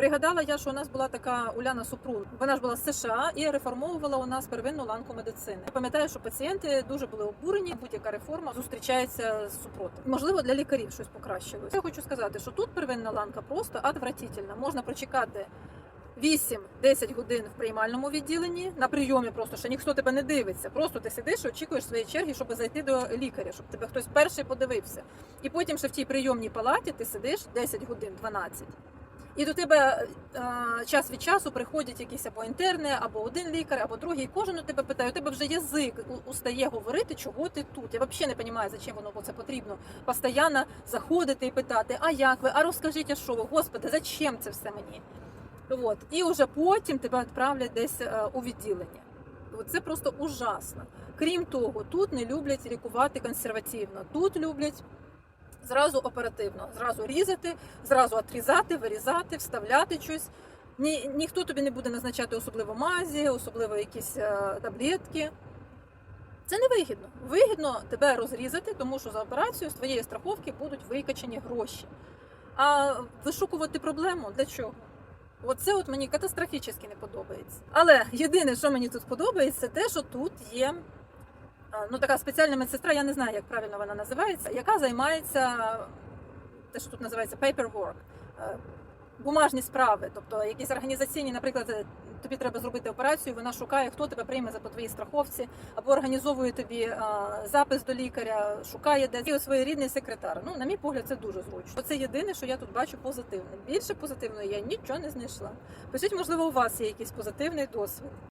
Пригадала я, що у нас була така Уляна Супрун. Вона ж була з США і реформовувала у нас первинну ланку медицини. Пам'ятаю, що пацієнти дуже були обурені. Будь-яка реформа зустрічається з супротив. Можливо, для лікарів щось покращилось. Я хочу сказати, що тут первинна ланка просто отвратительна. Можна прочекати. 8-10 годин в приймальному відділенні на прийомі просто що ніхто тебе не дивиться. Просто ти сидиш очікуєш своєї черги, щоб зайти до лікаря, щоб тебе хтось перший подивився. І потім ще в тій прийомній палаті ти сидиш 10 годин, 12. І до тебе е, час від часу приходять якісь або інтерни, або один лікар, або другий. І кожен у тебе питає, у тебе вже язик устає говорити, чого ти тут. Я взагалі не розумію, зачем воно це потрібно. Постоянно заходити і питати, а як ви? А розкажіть, а що ви? Господи, зачем це все мені? От. І вже потім тебе відправлять десь е, у відділення. Це просто ужасно. Крім того, тут не люблять лікувати консервативно. Тут люблять зразу оперативно, зразу різати, зразу отрізати, вирізати, вставляти щось. Ні, ніхто тобі не буде назначати особливо мазі, особливо якісь е, таблетки. Це не вигідно. Вигідно тебе розрізати, тому що за операцію з твоєї страховки будуть викачені гроші. А вишукувати проблему для чого? Оце от мені катастрофічно не подобається. Але єдине, що мені тут подобається, те, що тут є ну, така спеціальна медсестра, я не знаю, як правильно вона називається, яка займається те, що тут називається paperwork, е, бумажні справи, тобто якісь організаційні, наприклад, е, тобі треба зробити операцію, вона шукає, хто тебе прийме за по твоїй страховці, або організовує тобі а, запис до лікаря, шукає десь і своєрідний секретар. Ну, на мій погляд, це дуже зручно. Це єдине, що я тут бачу позитивне. Більше позитивного я нічого не знайшла. Пишіть, можливо, у вас є якийсь позитивний досвід.